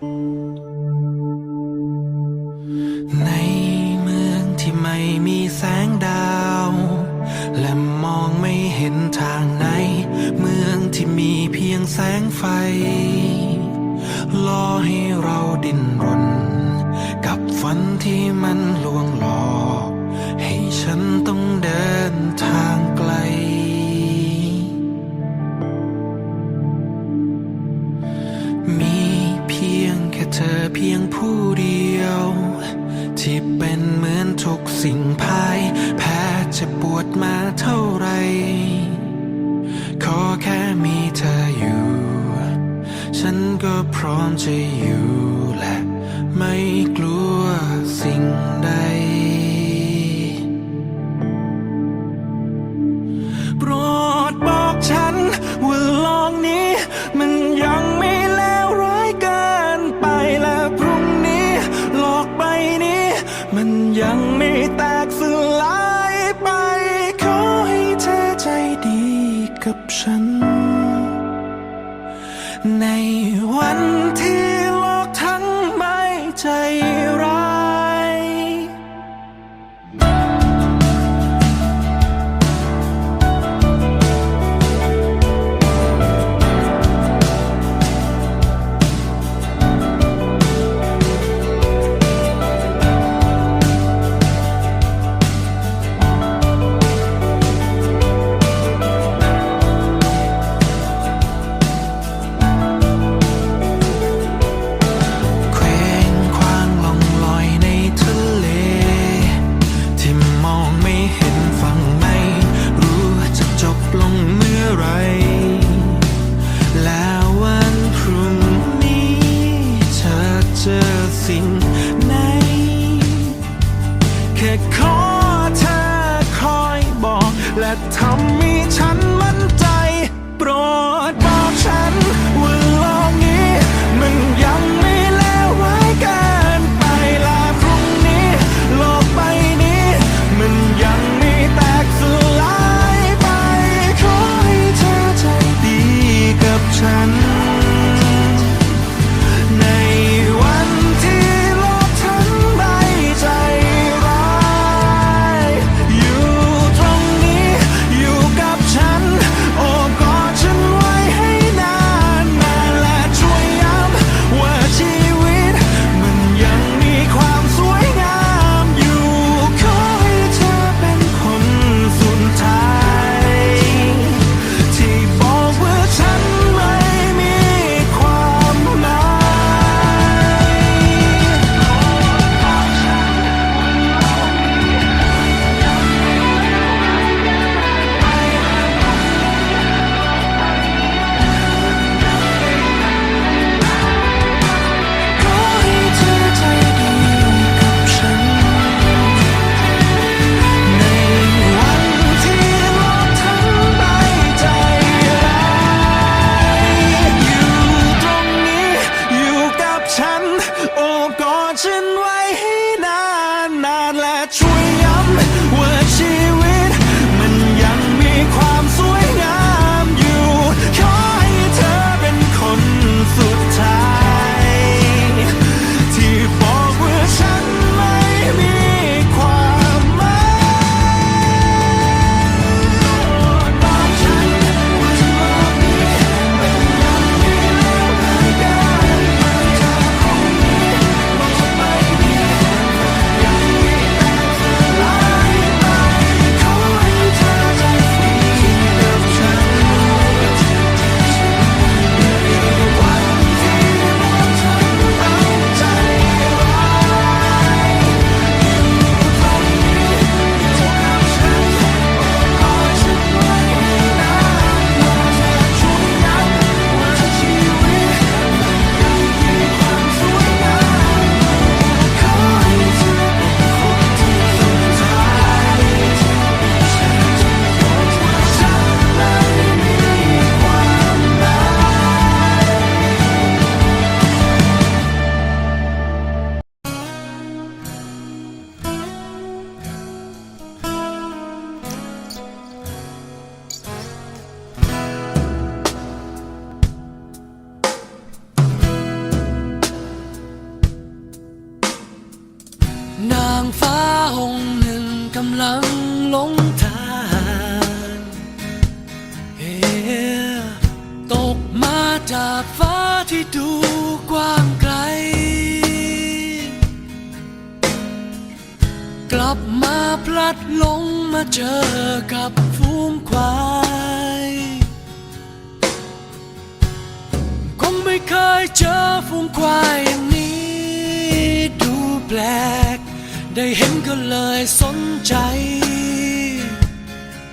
ในเมืองที่ไม่มีแสงดาว และมองไม่เห็นทางไหน เมืองที่มีเพียงแสงไฟรอให้เราดิ้นรน กับฝันที่มันลวงหลอก ยงผู้เดียว ที่เป็นเหมือนทุกสิ่งภาย แพ้จะปวดมาเท่าไร ขอแค่มีเธออยู่ ฉันก็พร้อมจะอยู่และไม่กลัวสิ่งใด ยังไม่แต แค่ขอเธอคอยบอกและทำ จากฟ้าที่ดูกว้างไกล กลับมาพลัดหลงมาเจอกับฝูงควายคงไม่เคยเจอฝูงควายอย่างนี้ ดูแปลก ได้เห็นก็เลยสนใจ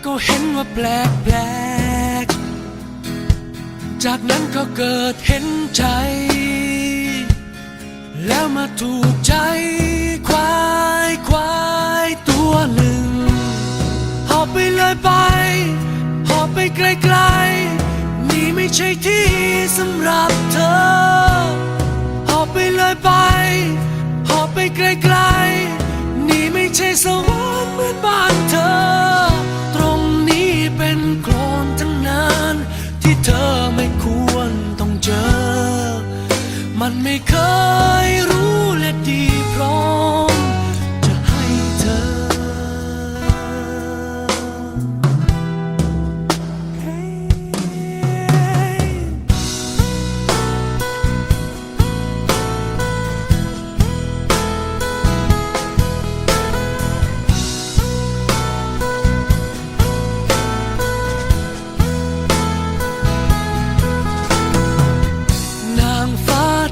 ก็เห็นว่าแปลกแปลก จากนั้นก็เกิดเห็นใจ แล้วมาถูกใจควายควายตัวหนึ่ง หอบไปเลยไป หอบไปไกลๆ นี่ไม่ใช่ที่สำหรับเธอ หอบไปเลยไป หอบไปไกลๆ นี่ไม่ใช่สวรรค์เหมือนบ้านเธอ ไม่ควรต้องเจอ มันไม่เคย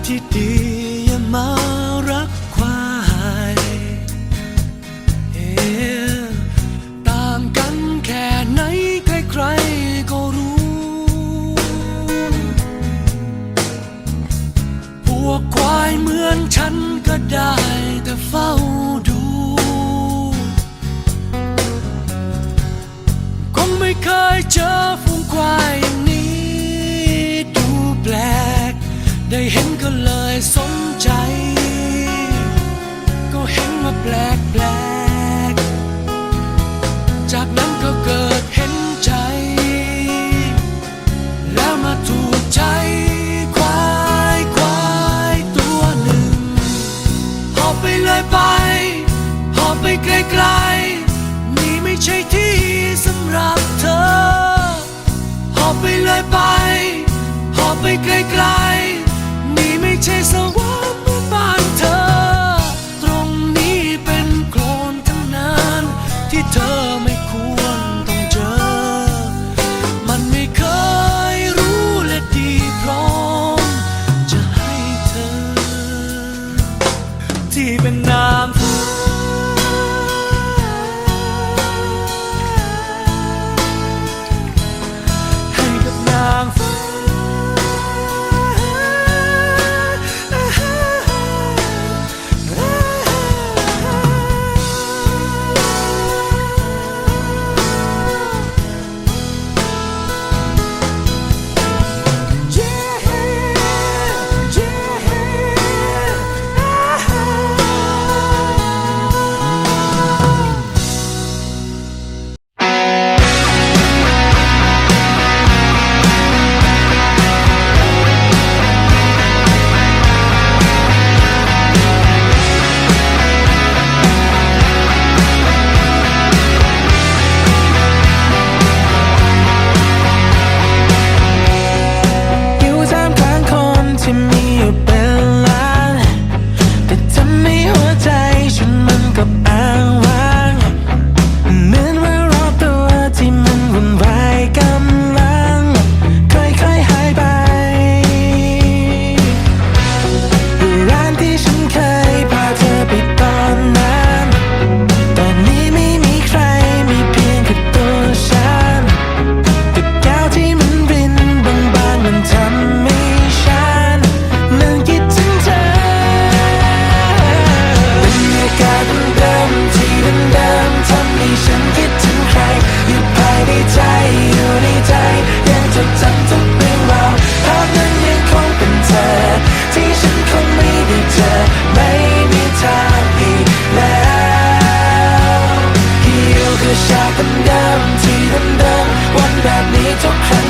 ฟ้า หอ ชากันเดิมที่เดิมวันแบบนี้ทุกครั้ง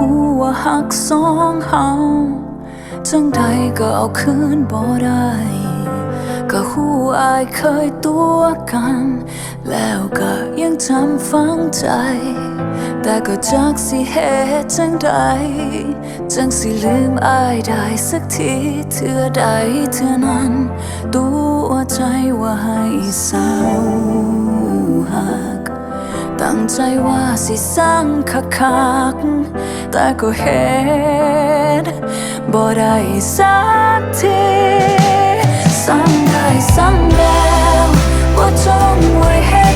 ก็หูว่าหักสองเฮาจังใดก็เอาคืนบ่ได้ก็หูอายเคยตัวกัน แล้วก็ยังจำฝังใจ แต่ก็จักสิเหตุจังใดจังสิลืมอายได้สักทีเทื่อใดเทื่อนั้น ตัวใจว่าให้เศร้าหัก ตั้งใจว่าสิสร้างคักคักแต่ก็เห็นบ่ได้สักทีสร้างได้สร้างแล้วว่าจงไว้เห็น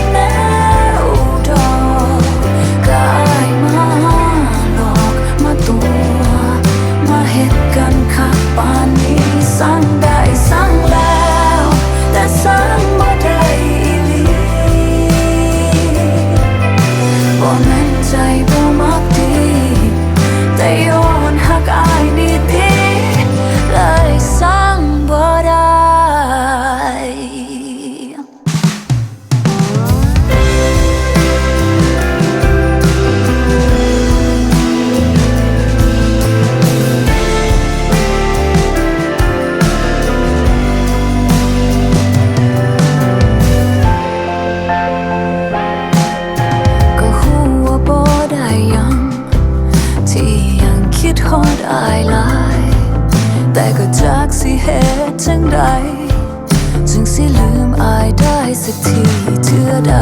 ก็จักสิเหตุจังใดจึงสิลืมอายได้สักทีเทื่อใด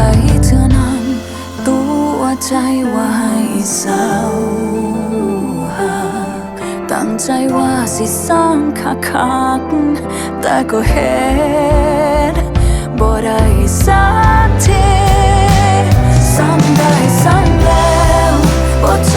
เทื่อนั้นตัวใจว่าให้เศร้าหักตั้งใจว่าสิสร้างคักคักแต่ก็เห็นบ่ได้สักทีซ้ำได้ซ้ำแล้วบ่จ